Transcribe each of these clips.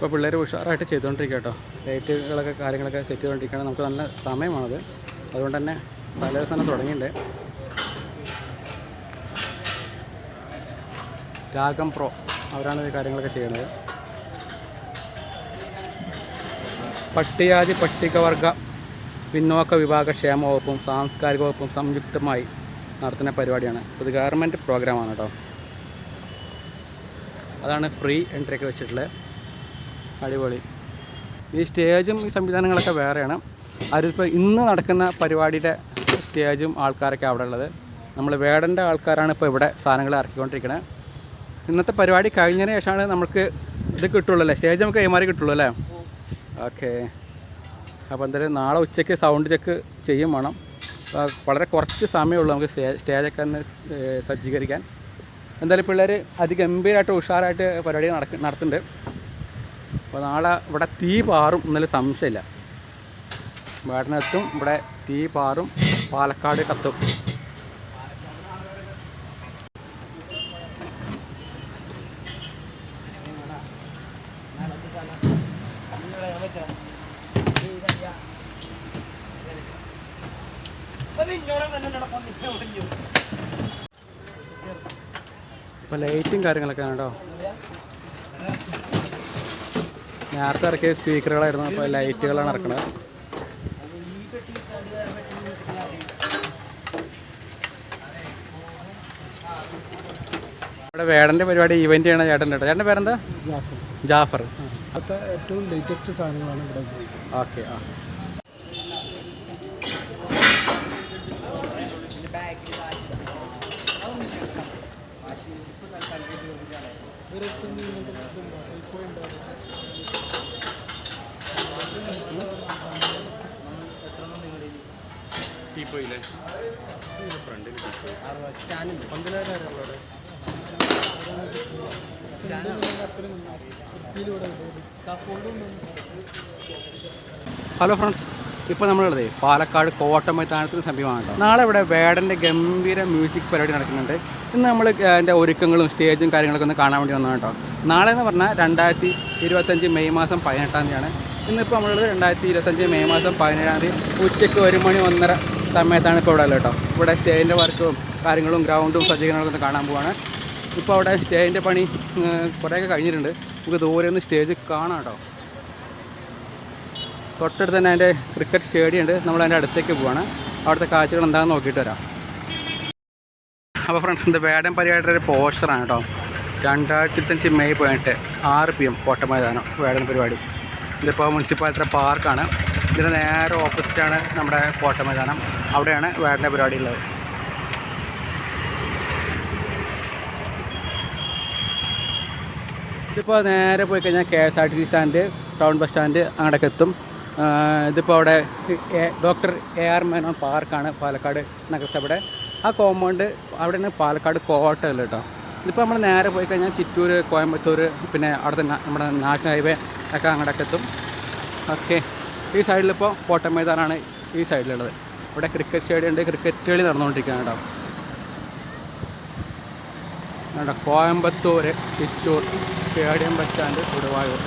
ഇപ്പോൾ പിള്ളേർ ഉഷാറായിട്ട് ചെയ്തുകൊണ്ടിരിക്കുക കേട്ടോ ലൈറ്റുകളൊക്കെ കാര്യങ്ങളൊക്കെ സെറ്റ് ചെയ്തുകൊണ്ടിരിക്കുകയാണ് നമുക്ക് നല്ല സമയമാണത്. അതുകൊണ്ട് തന്നെ തലേ ദിവസം തുടങ്ങിയിട്ടുണ്ട് രാഗം പ്രോ അവരാണ് ഈ കാര്യങ്ങളൊക്കെ ചെയ്യുന്നത് പട്ടികാതി പട്ടികവർഗ പിന്നോക്ക വിഭാഗ ക്ഷേമ വകുപ്പും സാംസ്കാരിക വകുപ്പും സംയുക്തമായി നടത്തുന്ന പരിപാടിയാണ്. ഇത് ഗവൺമെന്റ് പ്രോഗ്രാമാണ് കേട്ടോ അതാണ് ഫ്രീ എൻട്രിയൊക്കെ വെച്ചിട്ടുള്ളത്. അടിപൊളി. ഈ സ്റ്റേജും ഈ സംവിധാനങ്ങളൊക്കെ വേറെയാണ്. അതിപ്പോൾ ഇന്ന് നടക്കുന്ന പരിപാടിയുടെ സ്റ്റേജും ആൾക്കാരൊക്കെ അവിടെ ഉള്ളത് നമ്മൾ വേടന്റെ ആൾക്കാരാണ് ഇപ്പോൾ ഇവിടെ സാധനങ്ങൾ ഇറക്കിക്കൊണ്ടിരിക്കുന്നത് ഇന്നത്തെ പരിപാടി കഴിഞ്ഞതിന് ശേഷമാണ് നമുക്ക് ഇത് കിട്ടുള്ളൂ അല്ലേ? സ്റ്റേജ് നമുക്ക് കൈമാറി കിട്ടുള്ളൂ അല്ലേ? ഓക്കെ. അപ്പോൾ എന്തായാലും നാളെ ഉച്ചയ്ക്ക് സൗണ്ട് ചെക്ക് ചെയ്യും വേണം. വളരെ കുറച്ച് സമയമുള്ളൂ നമുക്ക് സ്റ്റേ സ്റ്റേജൊക്കെ ഒന്ന് സജ്ജീകരിക്കാൻ. എന്തായാലും പിള്ളേർ അതിഗംഭീരമായിട്ട് ഉഷാറായിട്ട് പരിപാടി നടക്ക നടത്തുന്നുണ്ട്. അപ്പോൾ നാളെ ഇവിടെ തീ പാറും എന്നൊരു സംശയമില്ല. വേടനെത്തും ഇവിടെ തീ പാറും പാലക്കാട് കത്തും. ഇപ്പോൾ ലൈറ്റും കാര്യങ്ങളൊക്കെ ആണ് കേട്ടോ. നേരത്തെ ഇറക്കിയ സ്പീക്കറുകളായിരുന്നു അപ്പോൾ ലൈറ്റുകളാണ് ഇറക്കുന്നത് ഇവിടെ വേടന്റെ പരിപാടി ഇവന്റ് ചെയ്യണ ചേട്ടൻ കേട്ടോ ചേട്ടന്റെ പേരെന്താ? ജാഫർ. ജാഫർ. ഏറ്റവും ലേറ്റസ്റ്റ് സാധനങ്ങളാണ് ഇവിടെ ഓക്കെ ആ. ഹലോ ഫ്രണ്ട്സ് ഇപ്പോൾ നമ്മളുള്ളത് പാലക്കാട് കോട്ടമൈതാനത്തിന് സമീപമാണ് കേട്ടോ. നാളെ ഇവിടെ വേടന്റെ ഗംഭീര മ്യൂസിക് പരിപാടി നടക്കുന്നുണ്ട്. ഇന്ന് നമ്മൾ അതിന്റെ ഒരുക്കങ്ങളും സ്റ്റേജും കാര്യങ്ങളൊക്കെ ഒന്ന് കാണാൻ വേണ്ടി വന്നതാണ് കേട്ടോ. നാളെ എന്ന് പറഞ്ഞാൽ രണ്ടായിരത്തി ഇരുപത്തഞ്ച് മെയ് മാസം പതിനെട്ടാം തീയതിയാണ്. ഇന്നിപ്പോൾ നമ്മളുള്ളത് രണ്ടായിരത്തി ഇരുപത്തഞ്ച് മെയ് മാസം പതിനേഴാം തീയതി ഉച്ചയ്ക്ക് ഒരു മണി ഒന്നര സമയത്താണ് ഇപ്പോൾ ഇവിടെ ഉള്ളത് കേട്ടോ. ഇവിടെ സ്റ്റേജിന്റെ വർക്കും കാര്യങ്ങളും ഗ്രൗണ്ടും സജ്ജീകരണങ്ങളൊക്കെ കാണാൻ പോവാണ്. ഇപ്പോൾ അവിടെ സ്റ്റേജിന്റെ പണി കുറേയൊക്കെ കഴിഞ്ഞിട്ടുണ്ട്. നമുക്ക് ദൂരെ നിന്ന് സ്റ്റേജ് കാണാം കേട്ടോ. തൊട്ടടുത്ത് തന്നെ അതിന്റെ ക്രിക്കറ്റ് സ്റ്റേഡിയം ഉണ്ട്. നമ്മൾ അതിന്റെ അടുത്തേക്ക് പോവാണ്. അവിടുത്തെ കാഴ്ചകൾ എന്താണെന്ന് നോക്കിയിട്ട് വരാം. അപ്പോൾ ഫ്രണ്ട്സ് ഇത് വേടം പരിപാടിയുടെ ഒരു പോസ്റ്ററാണ് കേട്ടോ. രണ്ടായിരത്തി ഇരുപത്തഞ്ച് മെയ് പതിനെട്ട് ആറ് പി എം കോട്ടമൈതാനം വേടൻ പരിപാടി. ഇതിപ്പോൾ മുനിസിപ്പാലിറ്റിയുടെ പാർക്കാണ് ഇതിന് നേരെ ഓപ്പോസിറ്റാണ് നമ്മുടെ കോട്ട മൈതാനം. അവിടെയാണ് വേടന്റെ പരിപാടി ഉള്ളത് ഇതിപ്പോൾ നേരെ പോയി കഴിഞ്ഞാൽ K S R T C stand town bus stand അങ്ങോട്ടൊക്കെ എത്തും. ഇതിപ്പോൾ അവിടെ ഡോക്ടർ എ ആർ മേനോൻ പാർക്കാണ് പാലക്കാട് നഗരസഭയുടെ. ആ കോമ്പൗണ്ട് അവിടെയാണ് പാലക്കാട് കോട്ട അല്ല കേട്ടോ. ഇതിപ്പോൾ നമ്മൾ നേരെ പോയി കഴിഞ്ഞാൽ ചിറ്റൂർ കോയമ്പത്തൂർ പിന്നെ അവിടുത്തെ നമ്മുടെ നാഷണൽ ഹൈവേ ഒക്കെ അങ്ങോട്ടൊക്കെ എത്തും. ഓക്കെ. ഈ സൈഡിലിപ്പോൾ കോട്ട മൈതാനാണ് ഈ സൈഡിലുള്ളത്. ഇവിടെ ക്രിക്കറ്റ് സ്റ്റേഡിയം ഉണ്ട്. ക്രിക്കറ്റ് കളി നടന്നുകൊണ്ടിരിക്കുകയാണ് കേട്ടോ. നമ്മുടെ Coimbatore Chittur stadium bus stand stand Koduvayur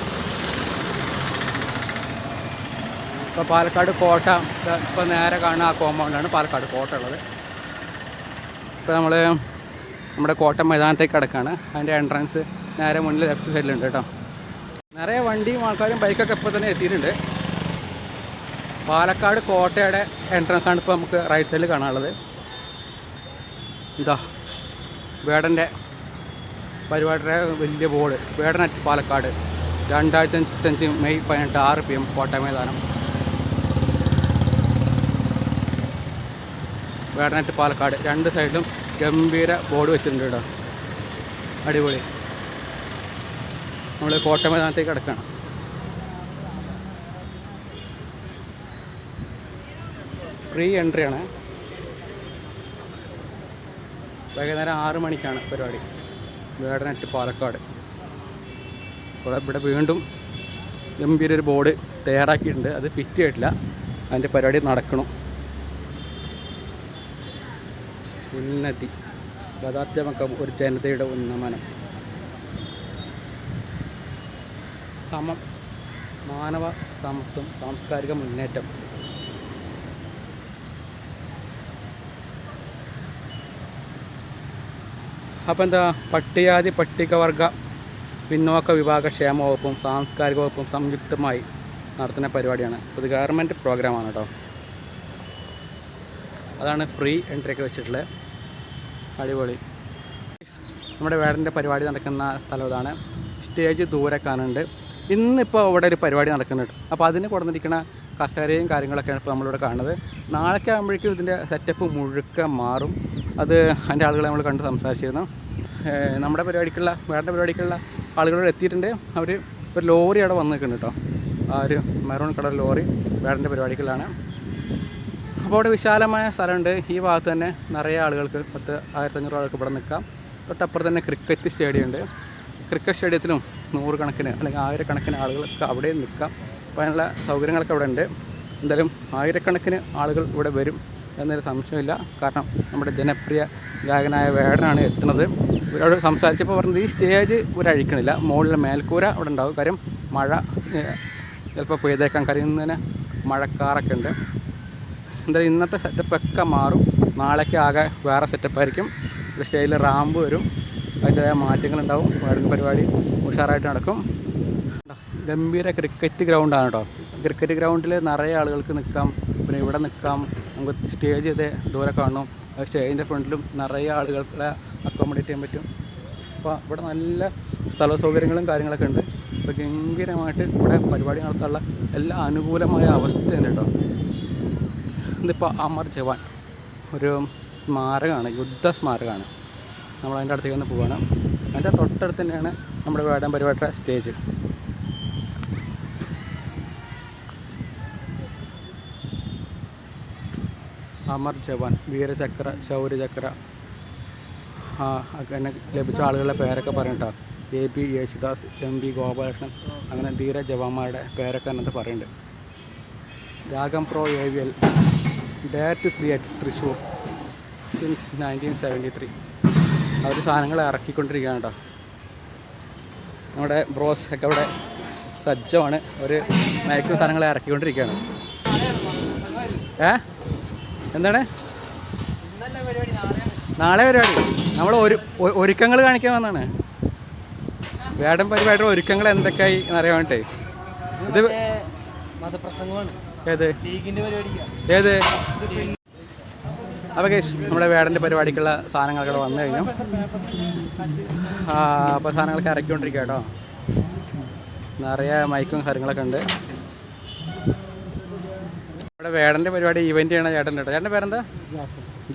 ഇപ്പോൾ പാലക്കാട് കോട്ട ഇപ്പോൾ നേരെ കാണുന്ന ആ കോമ്പൗണ്ടാണ് പാലക്കാട് കോട്ട ഉള്ളത്. ഇപ്പോൾ നമ്മൾ നമ്മുടെ കോട്ട മൈതാനത്തേക്ക് കിടക്കുകയാണ് അതിന്റെ എൻട്രൻസ് നേരെ മുന്നിൽ ലെഫ്റ്റ് സൈഡിലുണ്ട് കേട്ടോ. നിറയെ വണ്ടിയും ആൾക്കാരും ബൈക്കൊക്കെ ഇപ്പോൾ തന്നെ എത്തിയിട്ടുണ്ട്. പാലക്കാട് കോട്ടയുടെ എൻട്രൻസ് ആണ് ഇപ്പോൾ നമുക്ക് റൈറ്റ് സൈഡിൽ കാണാനുള്ളത്. ഇതാ വേടന്റെ പരിപാടിയുടെ വലിയ ബോർഡ് വേടനറ്റ് പാലക്കാട്. രണ്ടായിരത്തി അഞ്ച് മെയ് പതിനെട്ട് ആറ് പി എം കോട്ട മൈതാനം വേടനറ്റ് പാലക്കാട്. രണ്ട് സൈഡിലും ഗംഭീര ബോർഡ് വെച്ചിട്ടുണ്ട് കേട്ടോ. അടിപൊളി. നമ്മൾ കോട്ട മൈതാനത്തേക്ക് കിടക്കണം. ഫ്രീ എൻട്രി ആണ്. വൈകുന്നേരം ആറ് മണിക്കാണ് പരിപാടി. വേടനെട്ട് പാലക്കാട്. ഇവിടെ ഇവിടെ വീണ്ടും ഗംഭീര ഒരു ബോർഡ് തയ്യാറാക്കിയിട്ടുണ്ട്. അത് ഫിറ്റ് ആയിട്ടില്ല അതിന്റെ പരിപാടി നടക്കണം. ഉന്നതി. യഥാർത്ഥമൊക്കെ ഒരു ജനതയുടെ ഉന്നമനം. സമം മാനവ സമത്വം സാംസ്കാരിക മുന്നേറ്റം. അപ്പോൾ എന്താ പട്ടികജാതി പട്ടികവർഗ പിന്നോക്ക വിഭാഗ ക്ഷേമ വകുപ്പും സാംസ്കാരിക വകുപ്പും സംയുക്തമായി നടത്തുന്ന പരിപാടിയാണ്. ഇത് ഗവൺമെന്റ് പ്രോഗ്രാമാണ് കേട്ടോ അതാണ് ഫ്രീ എൻട്രി ഒക്കെ വെച്ചിട്ടുള്ളത് അടിപൊളി. നമ്മുടെ വേടന്റെ പരിപാടി നടക്കുന്ന സ്ഥലം ഇതാണ്. സ്റ്റേജ് ദൂരെ കാണുന്നുണ്ട്. ഇന്നിപ്പോൾ അവിടെ ഒരു പരിപാടി നടക്കുന്നുണ്ട്. അപ്പോൾ അതിന് കൊടുത്തിരിക്കുന്ന കസേരയും കാര്യങ്ങളൊക്കെയാണ് ഇപ്പോൾ നമ്മളിവിടെ കാണുന്നത്. നാളേക്ക് ആകുമ്പോഴേക്കും ഇതിന്റെ സെറ്റപ്പ് മുഴുക്ക മാറും. അത് അതിന്റെ ആളുകളെ നമ്മൾ കണ്ട് സംസാരിച്ചിരുന്നു. നമ്മുടെ പരിപാടിക്കുള്ള വേണ്ട പരിപാടിക്കുള്ള ആളുകൾ എത്തിയിട്ടുണ്ട്. അവർ ഒരു ലോറി അവിടെ വന്ന് നിൽക്കുന്നുണ്ട് കേട്ടോ. ആ ഒരു മെറൂൺ കളർ ലോറി വേടന്റെ പരിപാടിക്കുള്ളതാണ്. അപ്പോൾ അവിടെ വിശാലമായ സ്ഥലമുണ്ട്. ഈ ഭാഗത്ത് തന്നെ നിറയെ ആളുകൾക്ക് പത്ത് ആയിരത്തഞ്ഞൂറ് ആൾക്ക് ഇവിടെ നിൽക്കാം. തൊട്ടപ്പുറത്ത് തന്നെ ക്രിക്കറ്റ് സ്റ്റേഡിയം ഉണ്ട്. ക്രിക്കറ്റ് സ്റ്റേഡിയത്തിലും നൂറുകണക്കിന് അല്ലെങ്കിൽ ആയിരക്കണക്കിന് ആളുകൾക്ക് അവിടെയും നിൽക്കാം. അതിനുള്ള സൗകര്യങ്ങളൊക്കെ ഇവിടെ ഉണ്ട്. എന്തായാലും ആയിരക്കണക്കിന് ആളുകൾ ഇവിടെ വരും എന്നൊരു സംശയമില്ല. കാരണം നമ്മുടെ ജനപ്രിയ ഗായകനായ വേടനാണ് എത്തുന്നത്. ഇവരോട് സംസാരിച്ചപ്പോൾ പറഞ്ഞത് ഈ സ്റ്റേജ് ഇവരഴിക്കണില്ല മുകളിലെ മേൽക്കൂര അവിടെ ഉണ്ടാവും. കാര്യം മഴ ചിലപ്പോൾ പെയ്തേക്കാൻ തന്നെ മഴക്കാറൊക്കെ ഉണ്ട്. എന്തായാലും ഇന്നത്തെ സെറ്റപ്പൊക്കെ മാറും. നാളേക്ക് ആകെ വേറെ സെറ്റപ്പായിരിക്കും സ്റ്റേജിൽ റാമ്പ് വരും. അതിന്റെതായ മാറ്റങ്ങളുണ്ടാവും. വേടൻ പരിപാടി ഉഷാറായിട്ട് നടക്കും. ഗംഭീര ക്രിക്കറ്റ് ഗ്രൗണ്ടാണ് കേട്ടോ ക്രിക്കറ്റ് ഗ്രൗണ്ടിൽ നിറയെ ആളുകൾക്ക് നിൽക്കാം. പിന്നെ ഇവിടെ നിൽക്കാം. നമുക്ക് സ്റ്റേജ് ചെയ്ത് ദൂരെ കാണും. സ്റ്റേജിന്റെ ഫ്രണ്ടിലും നിറയെ ആളുകളെ അക്കോമഡേറ്റ് ചെയ്യാൻ പറ്റും. അപ്പോൾ ഇവിടെ നല്ല സ്ഥല സൗകര്യങ്ങളും കാര്യങ്ങളൊക്കെ ഉണ്ട്. അപ്പോൾ ഗംഭീരമായിട്ട് ഇവിടെ പരിപാടി നടത്താനുള്ള എല്ലാ അനുകൂലമായ അവസ്ഥയുണ്ട് കേട്ടോ ഇതിപ്പോൾ അമർ ജവാൻ ഒരു സ്മാരകമാണ് യുദ്ധ സ്മാരകമാണ്. നമ്മൾ അതിന്റെ അടുത്തേക്ക് ഒന്ന് പോവുകയാണ് അതിന്റെ തൊട്ടടുത്ത് തന്നെയാണ് നമ്മുടെ വേടൻ പരിപാടിയുടെ സ്റ്റേജ് അമർ ജവാൻ വീരചക്ര ശൗര്യചക്ര അങ്ങനെ ലഭിച്ച ആളുകളുടെ പേരൊക്കെ പറയട്ടോ A P Yesudas M P Gopalakrishnan അങ്ങനെ ധീര ജവാന്മാരുടെ പേരൊക്കെ അതിനകത്ത് പറയുന്നുണ്ട് Ragam pro A V L day to create Thrissur since nineteen seventy three. അവർ സാധനങ്ങൾ ഇറക്കിക്കൊണ്ടിരിക്കുകയാണ് കേട്ടോ നമ്മുടെ ബ്രോസ് ഒക്കെ അവിടെ സജ്ജമാണ്. ഒരു മയക്കുന്ന സാധനങ്ങൾ ഇറക്കിക്കൊണ്ടിരിക്കുകയാണ്. ഏ? എന്താണ്? നാളെ പരിപാടി. നമ്മൾ ഒരു ഒരുക്കങ്ങൾ കാണിക്കാൻ വന്നാണ്. വേടം പരിപാടിയുടെ ഒരുക്കങ്ങൾ എന്തൊക്കെയായി എന്നറിയാൻ വേണ്ടിട്ടേ ഇത് ഏത്? ഏത്? അപ്പോൾ കേസ് നമ്മുടെ വേടന്റെ പരിപാടിക്കുള്ള സാധനങ്ങളൊക്കെ വന്നു കഴിഞ്ഞു. ആ അപ്പോൾ സാധനങ്ങളൊക്കെ ഇറക്കിക്കൊണ്ടിരിക്കുക കേട്ടോ നിറയെ മൈക്കും കാര്യങ്ങളൊക്കെ ഉണ്ട്. നമ്മുടെ വേടന്റെ പരിപാടി ഇവന്റ് ചെയ്യണ ചേട്ടൻ കേട്ടോ. ചേട്ടന്റെ പേരെന്താ?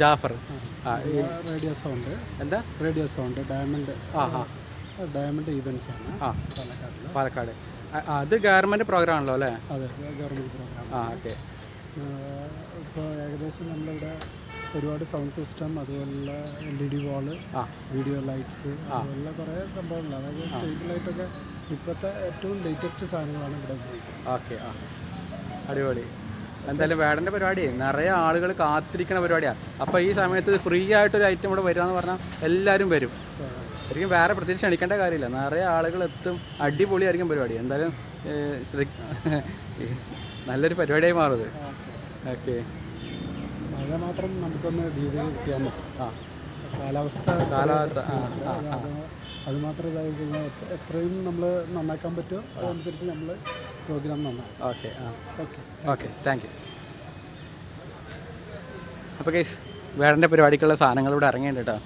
ജാഫർ. ആ റേഡിയോ സൗണ്ട്. എന്താ? Radio sound diamond. ആ ആ. ഡയമണ്ട് ഈവൻസ് ആണ് ആ. പാലക്കാട്. ആ, അത് ഗവൺമെന്റ് പ്രോഗ്രാം ആണല്ലോ അല്ലേ? അതെ ഗവൺമെന്റ് പ്രോഗ്രാം ആ ഓക്കെ. ഇപ്പോൾ ഏകദേശം നമ്മളിവിടെ ഒരുപാട് സൗണ്ട് സിസ്റ്റം അതുപോലെ എൽ ഇ ഡി വാൾ ആ. വീഡിയോ ലൈറ്റ്സ് അതുപോലുള്ള കുറേ സംഭവങ്ങൾ. അതായത് സ്റ്റേജ് ലൈറ്റൊക്കെ ഇപ്പോഴത്തെ ഏറ്റവും ലേറ്റസ്റ്റ് സാധനങ്ങളാണ് ഇവിടെ ഉപയോഗിക്കുന്നത്. ഓക്കെ ആ. അടിപൊളി. എന്തായാലും വേടന്റെ പരിപാടി. നിറയെ ആളുകൾ കാത്തിരിക്കുന്ന പരിപാടിയാണ് അപ്പോൾ ഈ സമയത്ത് ഫ്രീ ആയിട്ടൊരു ഐറ്റം ഇവിടെ വരിക എന്ന് പറഞ്ഞാൽ എല്ലാവരും വരും. ശരിക്കും വേറെ പ്രത്യേകിച്ച് ക്ഷണിക്കേണ്ട കാര്യമില്ല. നിറയെ ആളുകൾ എത്തും. അടിപൊളിയായിരിക്കും പരിപാടി. എന്തായാലും നല്ലൊരു പരിപാടിയായി മാറുന്നത് ഓക്കെ. മഴ മാത്രം നമുക്കൊന്ന് രീതിയിൽ കിട്ടിയാൽ മതി. ആ. കാലാവസ്ഥ കാലാവസ്ഥ അത് മാത്രം ഇതായി കഴിഞ്ഞാൽ എത്രയും നമ്മൾ നന്നാക്കാൻ പറ്റുമോ? അതനുസരിച്ച് നമ്മൾ പ്രോഗ്രാം നന്നായി. ഓക്കെ ആ. Okay okay thank you. അപ്പോൾ കേസ് വേടന്റെ പരിപാടിക്കുള്ള സാധനങ്ങൾ ഇവിടെ ഇറങ്ങിയിട്ടുണ്ട് കേട്ടോ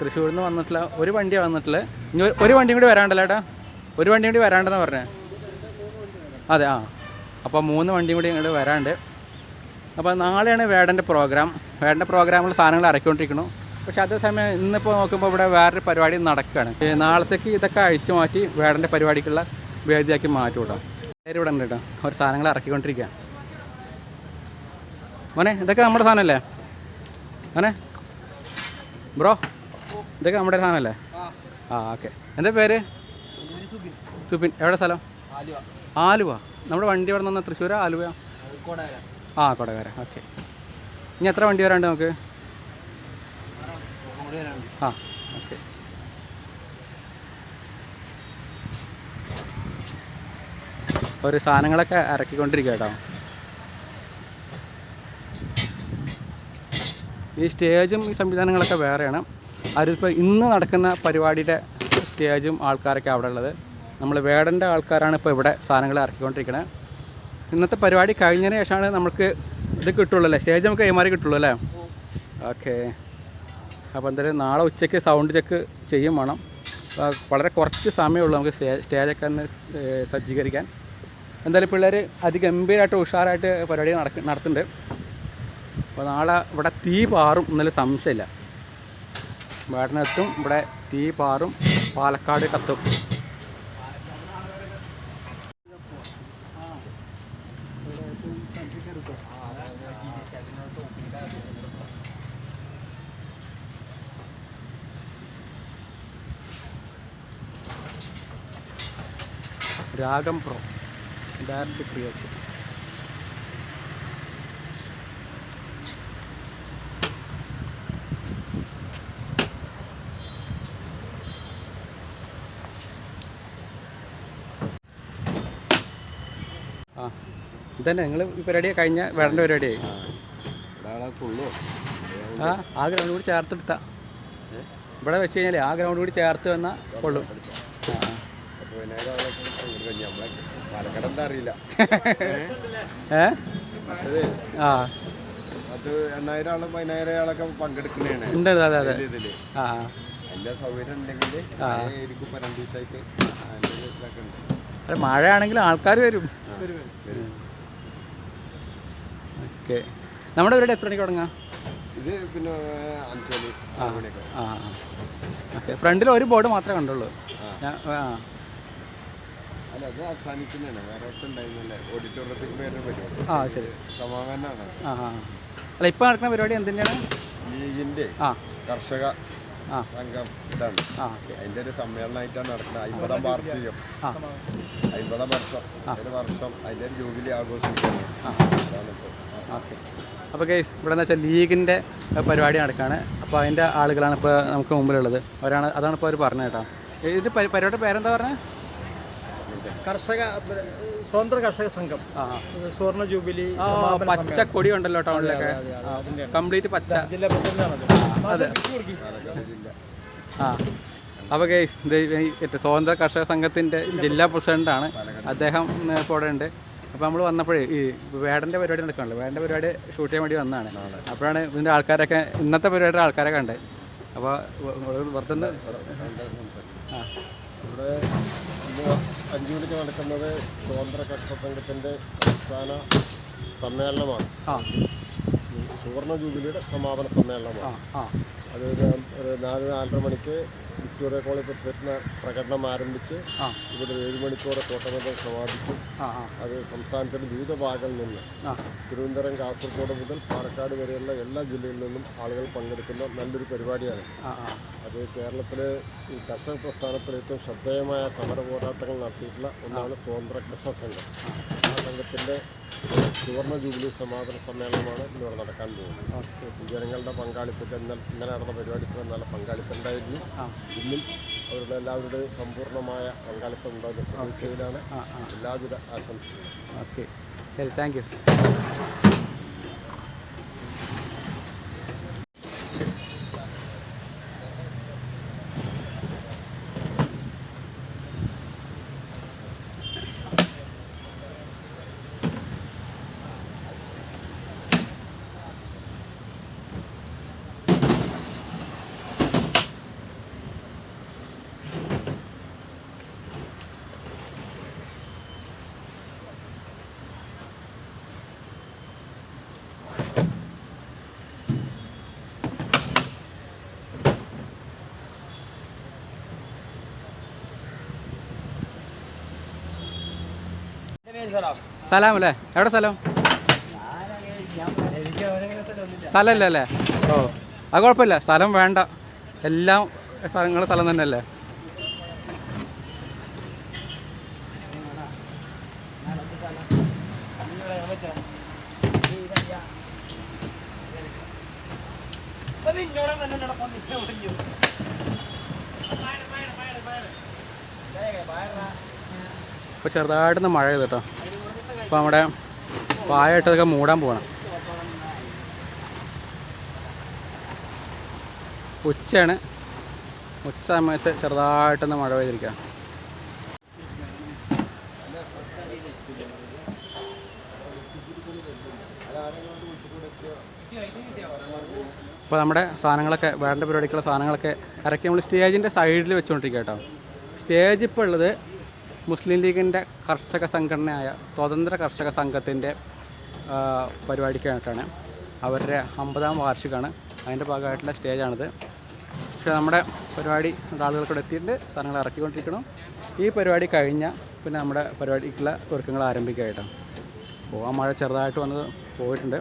തൃശ്ശൂരിൽ നിന്ന് വന്നിട്ടില്ല ഒരു വണ്ടിയാണ് വന്നിട്ടില്ല ഇനി ഒരു- വണ്ടിയും കൂടി വരാണ്ടല്ലോ ഏട്ടാ ഒരു വണ്ടിയും കൂടി വരാണ്ടെന്ന് പറഞ്ഞത് അതെ ആ. അപ്പോൾ മൂന്ന് വണ്ടിയും കൂടി ഇങ്ങോട്ട് വരാണ്ട്. അപ്പോൾ നാളെയാണ് വേടന്റെ പ്രോഗ്രാം. വേടന്റെ പ്രോഗ്രാമിൽ സാധനങ്ങൾ ഇറക്കിക്കൊണ്ടിരിക്കുന്നു. പക്ഷെ അതേസമയം ഇന്നിപ്പോൾ നോക്കുമ്പോൾ ഇവിടെ വേറൊരു പരിപാടി നടക്കുകയാണ് നാളത്തേക്ക് ഇതൊക്കെ അഴിച്ചു മാറ്റി വേടന്റെ പരിപാടിക്കുള്ള വേദിയാക്കി മാറ്റും കേട്ടോ പേര് ഇവിടെ ഉണ്ട് കേട്ടോ. അവർ സാധനങ്ങൾ ഇറക്കിക്കൊണ്ടിരിക്കുക മോനെ ഇതൊക്കെ നമ്മുടെ സാധനമല്ലേ മോനെ ബ്രോ ഇതൊക്കെ നമ്മുടെ സാധനമല്ലേ ആ ഓക്കെ. എന്താ പേര്? സുബിൻ. എവിടെ സ്ഥലം? ആലുവ. നമ്മുടെ വണ്ടി ഇവിടെ നിന്ന് തൃശ്ശൂർ ആലുവ? ആ കൊടകര. ഓക്കെ. ഇനി എത്ര വണ്ടി വരാണ്ട് നമുക്ക്? ആ ഓക്കെ. ഒരു സാധനങ്ങളൊക്കെ ഇറക്കിക്കൊണ്ടിരിക്കുക കേട്ടോ. ഈ സ്റ്റേജും ഈ സംവിധാനങ്ങളൊക്കെ വേറെയാണ്. അതിപ്പോൾ ഇന്ന് നടക്കുന്ന പരിപാടിയുടെ സ്റ്റേജും ആൾക്കാരൊക്കെ അവിടെ ഉള്ളത്. നമ്മൾ വേടന്റെ ആൾക്കാരാണ് ഇപ്പോൾ ഇവിടെ സാധനങ്ങൾ ഇറക്കിക്കൊണ്ടിരിക്കുന്നത് ഇന്നത്തെ പരിപാടി കഴിഞ്ഞതിന് ശേഷമാണ് നമുക്ക് ഇത് കിട്ടുള്ളൂ അല്ലേ? സ്റ്റേജ് നമുക്ക് കൈമാറി കിട്ടുള്ളൂ അല്ലേ? ഓക്കെ. അപ്പോൾ എന്തായാലും നാളെ ഉച്ചയ്ക്ക് സൗണ്ട് ചെക്ക് ചെയ്യും വേണം. വളരെ കുറച്ച് സമയമുള്ളൂ നമുക്ക് സ്റ്റേ സ്റ്റേജൊക്കെ ഒന്ന് സജ്ജീകരിക്കാൻ. എന്തായാലും പിള്ളേർ അതിഗംഭീരമായിട്ട് ഉഷാറായിട്ട് പരിപാടി നടക്ക നടത്തുന്നുണ്ട്. അപ്പോൾ നാളെ ഇവിടെ തീ പാറും എന്നുള്ള സംശയമില്ല. വേടനെത്തും ഇവിടെ തീ പാറും പാലക്കാട് കത്തും. രാഗം പ്രോ ഡയറക്റ്റ് ക്രിയേറ്റ് ആ ഇതന്നെ. നിങ്ങൾ ഈ പരിപാടി കഴിഞ്ഞ വേണ്ട പരിപാടിയായി ആ ആ ഗ്രൗണ്ട് കൂടി ചേർത്തെടുത്ത ഇവിടെ വെച്ച് കഴിഞ്ഞാൽ ആ ഗ്രൗണ്ട് കൂടി ചേർത്ത് വന്നാൽ കൊള്ളും ആ ആ. നമ്മളെ പാലക്കാട് എന്താ അറിയില്ല. ഏ? ആ. അത് എണ്ണായിരം ആളും പതിനായിരം ആളൊക്കെ പങ്കെടുക്കുന്നതാണ്. ഉണ്ട് അതെ അതെ ഇതിൽ. ആ എല്ലാ സൗകര്യം ഉണ്ടെങ്കിൽ ആ. ആയിരിക്കും ഇപ്പൊ രണ്ടു ദിവസമായിട്ട് അതിന്റെ ഇതൊക്കെ ഉണ്ട്. അല്ല മഴയാണെങ്കിലും ആൾക്കാർ വരും. ഓക്കെ. നമ്മുടെ വീട് എത്ര മണിക്ക് തുടങ്ങാം? ഇത് പിന്നെ അഞ്ചു മണി ആറ് മണിയൊക്കെ. ആ ഓക്കെ. ഫ്രണ്ടിൽ ഒരു ബോർഡ് മാത്രമേ കണ്ടുള്ളൂ. ഞാൻ- ആ അല്ല അത് അവസാനിക്കുന്നതാണ് വേറെ ഒട്ടും ഉണ്ടായിരുന്നല്ലേ ഓഡിറ്റോറിയത്തിൽ പേര് പരിപാടി ആ ശരി. ആ ആ. അല്ല ഇപ്പൊ നടക്കുന്ന പരിപാടി എന്തിന്റെയാണ് ലീഗിന്റെ ആ. കർഷക. സംഘം ഇതാണ്. ആ അതിന്റെ ഒരു സമ്മേളനമായിട്ടാണ് നടക്കുന്നത്. അമ്പതാം വാർഷികം അമ്പതാം വർഷം. ഒരു വർഷം അതിന്റെ ഒരു ജൂബിലി ആഘോഷിക്കുന്നത് ഓക്കെ. അപ്പോൾ കേസ് ഇവിടെ എന്ന് വെച്ചാൽ ലീഗിന്റെ പരിപാടി നടക്കുകയാണ് അപ്പോൾ അതിന്റെ ആളുകളാണ് ഇപ്പോൾ നമുക്ക് മുമ്പിലുള്ളത്. അവരാണ് അതാണ് ഇപ്പോൾ അവർ പറഞ്ഞത് കേട്ടോ. ഇത് പരി- പരിപാടിയുടെ പേരെന്താ പറഞ്ഞത് കർഷക സ്വതന്ത്ര കർഷക സംഘം. സുവർണ ജൂബിലി പച്ച കൊടി ഉണ്ടല്ലോ ടൗണിലൊക്കെ കംപ്ലീറ്റ് പച്ച. ജില്ലാ പ്രസിഡന്റ് അതെ. ആ. അപ്പോൾ ഗൈസ് സ്വതന്ത്ര കർഷക സംഘത്തിന്റെ ജില്ലാ പ്രസിഡന്റാണ് അദ്ദേഹം കൂടെ ഉണ്ട്. അപ്പോൾ നമ്മൾ വന്നപ്പോഴേ ഈ വേടന്റെ പരിപാടി നടക്കുകയാണല്ലോ വേടന്റെ പരിപാടി ഷൂട്ട് ചെയ്യാൻ വേണ്ടി വന്നതാണ്. അപ്പോഴാണ് ഇതിന്റെ ആൾക്കാരൊക്കെ ഇന്നത്തെ പരിപാടിയുടെ ആൾക്കാരൊക്കെ ഉണ്ട് അപ്പോൾ വെറുതെ ആ. ഇവിടെ ഇന്ന് അഞ്ചു മണിക്ക് നടക്കുന്നത് സ്വതന്ത്ര കർഷക സംഘത്തിന്റെ സംസ്ഥാന സമ്മേളനമാണ്. സുവർണ ജൂബിലിയുടെ സമാപന സമ്മേളനമാണ്. അത് ഒരു നാല് നാലര മണിക്ക് വിക്ടോറിയ കോളേജ് പരിസരത്തിന് പ്രകടനം ആരംഭിച്ച് ഇവിടെ ഏഴ് മണിക്കൂറെ കോട്ടമതം സമാപിക്കും അത് സംസ്ഥാനത്തിന്റെ വിവിധ ഭാഗങ്ങളിൽ നിന്ന് തിരുവനന്തപുരം കാസർഗോഡ് മുതൽ പാലക്കാട് വരെയുള്ള എല്ലാ ജില്ലയിൽ നിന്നും ആളുകൾ പങ്കെടുക്കുന്ന നല്ലൊരു പരിപാടിയാണ്. അത് കേരളത്തിലെ ഈ കർഷക പ്രസ്ഥാനത്തിൽ ഏറ്റവും ശ്രദ്ധേയമായ സമര പോരാട്ടങ്ങൾ നടത്തിയിട്ടുള്ള ഒന്നാണ് സ്വതന്ത്ര കർഷക സംഘം. ആ സംഘത്തിന്റെ സുവർണ ജൂബിലി സമാപന സമ്മേളനമാണ് ഇന്നിവിടെ നടക്കാൻ പോകുന്നത്. ജനങ്ങളുടെ പങ്കാളിത്തത്തിൽ ഇന്നലെ ഇന്നലെ നടന്ന പരിപാടിക്ക് നല്ല പങ്കാളിത്തമുണ്ടായിരുന്നു ഉണ്ടായിരുന്നു. ഇന്നും അവരുടെ എല്ലാവരുടെയും സമ്പൂർണമായ പങ്കാളിത്തം ഉണ്ടാകുന്ന പ്രതീക്ഷയിലാണ് എല്ലാവിധ ആശംസകളും. ഓക്കെ. Thank you. സ്ഥലം അല്ലേ എവിടെ സ്ഥലം സ്ഥലമല്ല അല്ലേ ഓ അത് കുഴപ്പമില്ല. സ്ഥലം വേണ്ട. എല്ലാം സ്ഥലങ്ങളുടെ സ്ഥലം തന്നെയല്ലേ? ഇപ്പോൾ ചെറുതായിട്ടൊന്ന് മഴ ചെയ്തിട്ടോ ഇപ്പോൾ നമ്മുടെ പായ മൂടാൻ പോകണം ഉച്ചയാണ്. ഉച്ച സമയത്ത് ചെറുതായിട്ടൊന്ന് മഴ പെയ്തിരിക്കുക ഇപ്പോൾ നമ്മുടെ സാധനങ്ങളൊക്കെ വേണ്ട പരിപാടിക്കുള്ള സാധനങ്ങളൊക്കെ ഇറക്കി നമ്മൾ സ്റ്റേജിന്റെ സൈഡിൽ വെച്ചുകൊണ്ടിരിക്കുക കേട്ടോ. സ്റ്റേജ് ഇപ്പോൾ ഉള്ളത് മുസ്ലിം ലീഗിന്റെ കർഷക സംഘടനയായ സ്വതന്ത്ര കർഷക സംഘത്തിന്റെ പരിപാടിക്കായിട്ടാണ് അവരുടെ അമ്പതാം വാർഷികമാണ്. അതിന്റെ ഭാഗമായിട്ടുള്ള സ്റ്റേജാണിത്. പക്ഷേ നമ്മുടെ പരിപാടി ആളുകൾക്കൂടെ എത്തിയിട്ട് സാധനങ്ങൾ ഇറക്കിക്കൊണ്ടിരിക്കണം ഈ പരിപാടി കഴിഞ്ഞാൽ പിന്നെ നമ്മുടെ പരിപാടിക്കുള്ള ഒരുക്കങ്ങൾ ആരംഭിക്കുകയായിട്ടാണ്. അപ്പോൾ ആ മഴ ചെറുതായിട്ട് വന്നത് പോയിട്ടുണ്ട്.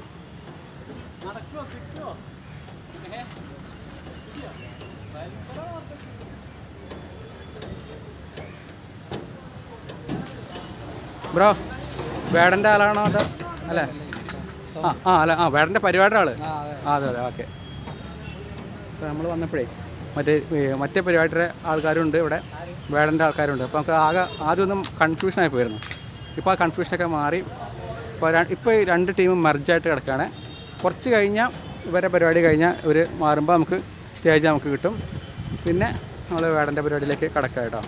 ബ്രോ വേടന്റെ ആളാണോ അതോ അല്ലേ? ആ ആ അല്ല ആ വേടന്റെ പരിപാടിയുടെ ആൾ. ആ അതെ. അതെ ഓക്കെ. നമ്മൾ വന്നപ്പോഴേ മറ്റേ മറ്റേ പരിപാടിയുടെ ആൾക്കാരുണ്ട് ഇവിടെ. വേടന്റെ ആൾക്കാരുണ്ട്. അപ്പോൾ നമുക്ക് ആകെ ആദ്യമൊന്നും കൺഫ്യൂഷനായി പോയിരുന്നു. ഇപ്പോൾ ആ കൺഫ്യൂഷനൊക്കെ മാറി. ഇപ്പോൾ ഇപ്പോൾ ഈ രണ്ട് ടീമും മെർജായിട്ട് കിടക്കുകയാണ് കുറച്ച് കഴിഞ്ഞാൽ ഇവരെ പരിപാടി കഴിഞ്ഞാൽ ഇവർ മാറുമ്പോൾ നമുക്ക് സ്റ്റേജ് നമുക്ക് കിട്ടും. പിന്നെ നമ്മൾ വേടന്റെ പരിപാടിയിലേക്ക് കിടക്കാം കേട്ടോ.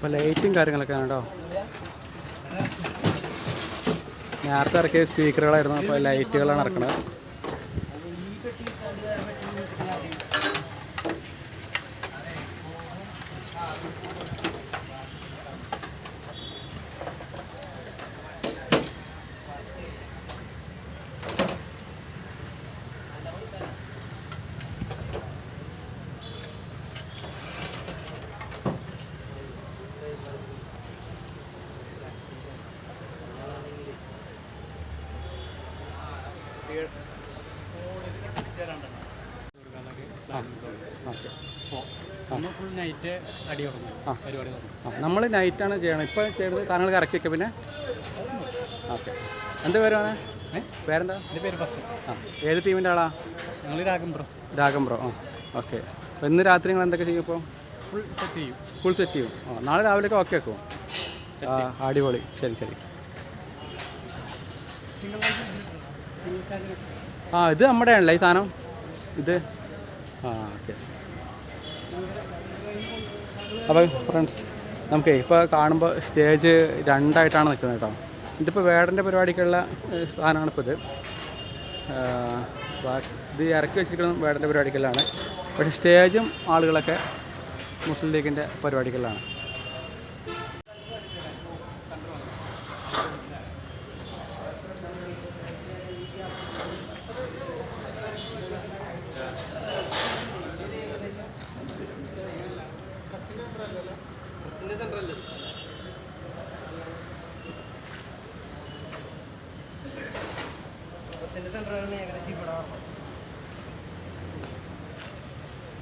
ഇപ്പോൾ ലൈറ്റും കാര്യങ്ങളൊക്കെ ആണ് കേട്ടോ. നേരത്തെ ഇറക്കിയ സ്പീക്കറുകളായിരുന്നു അപ്പോൾ ലൈറ്റുകളാണ് ഇറക്കുന്നത് ആ നമ്മൾ നൈറ്റാണ് ചെയ്യണം ഇപ്പോൾ ചെയ്തത് താങ്കൾ കറക്റ്റ് വെക്കുക പിന്നെ. ഓക്കെ. എന്ത് പേരാണ്? പേരെന്താ? എന്റെ പേര് ഫസ്റ്റ് ആ ഏത് ടീമിന്റെ ആളാ? ഞങ്ങൾ രാഗം ബ്രോ രാഗം ബ്രോ ആ ഓക്കെ. അപ്പോൾ ഇന്ന് രാത്രി നിങ്ങൾ എന്തൊക്കെ ചെയ്യും ഇപ്പോൾ ഫുൾ സെറ്റ് ചെയ്യും. ഫുൾ സെറ്റ് ചെയ്യും. ആ നാളെ രാവിലെയൊക്കെ ഓക്കെ ആക്കുമോ ആ അടിപൊളി. ശരി ശരി. ആ ഇത് നമ്മുടെ ആണല്ലേ ഈ സാധനം? ഇത്? ആ ഓക്കെ. അപ്പോൾ ഫ്രണ്ട്സ് നമുക്കേ ഇപ്പോൾ കാണുമ്പോൾ സ്റ്റേജ് രണ്ടായിട്ടാണ് നിൽക്കുന്നത് കേട്ടോ. ഇതിപ്പോൾ വേടന്റെ പരിപാടിക്കുള്ള സാധനമാണ് ഇപ്പോൾ ഇത്. ഇത് ഇറക്കി വെച്ചിരിക്കുന്നത് വേടന്റെ പരിപാടിക്കെല്ലാം പക്ഷേ സ്റ്റേജും ആളുകളൊക്കെ മുസ്ലിം ലീഗിന്റെ പരിപാടികളിലാണ്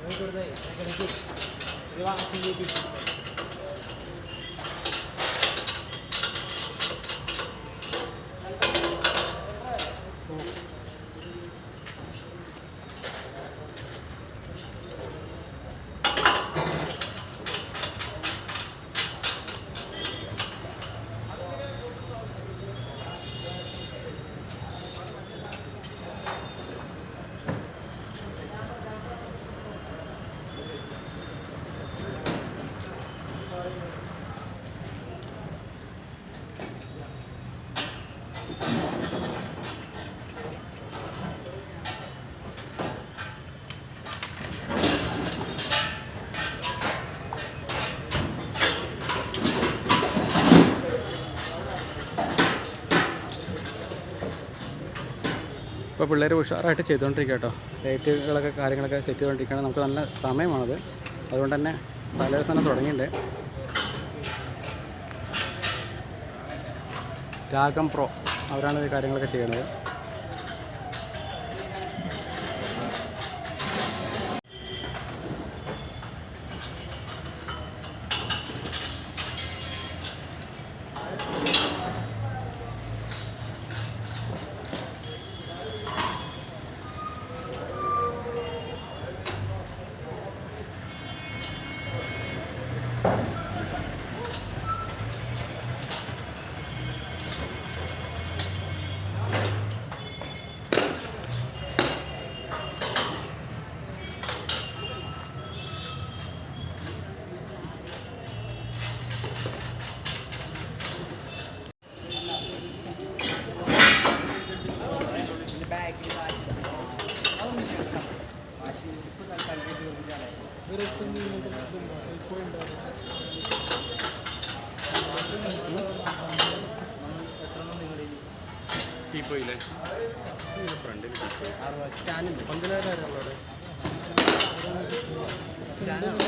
नहीं करते ഇപ്പോൾ പിള്ളേർ ഉഷാറായിട്ട് ചെയ്തുകൊണ്ടിരിക്കുക കേട്ടോ. ലൈറ്റുകളൊക്കെ കാര്യങ്ങളൊക്കെ സെറ്റ് ചെയ്തുകൊണ്ടിരിക്കുകയാണ്. നമുക്ക് നല്ല സമയമാണത്. അതുകൊണ്ട് തന്നെ തലേ ദിവസം തന്നെ തുടങ്ങിയിട്ടുണ്ട്. രാഗം പ്രോ അവരാണ് ഈ കാര്യങ്ങളൊക്കെ ചെയ്യുന്നത്. ടീപ്പോയില്ലേ ഫ്രണ്ടിൽ ടീപ്പോയി സ്റ്റാൻഡിൽ സ്റ്റാൻഡ് ഉണ്ട്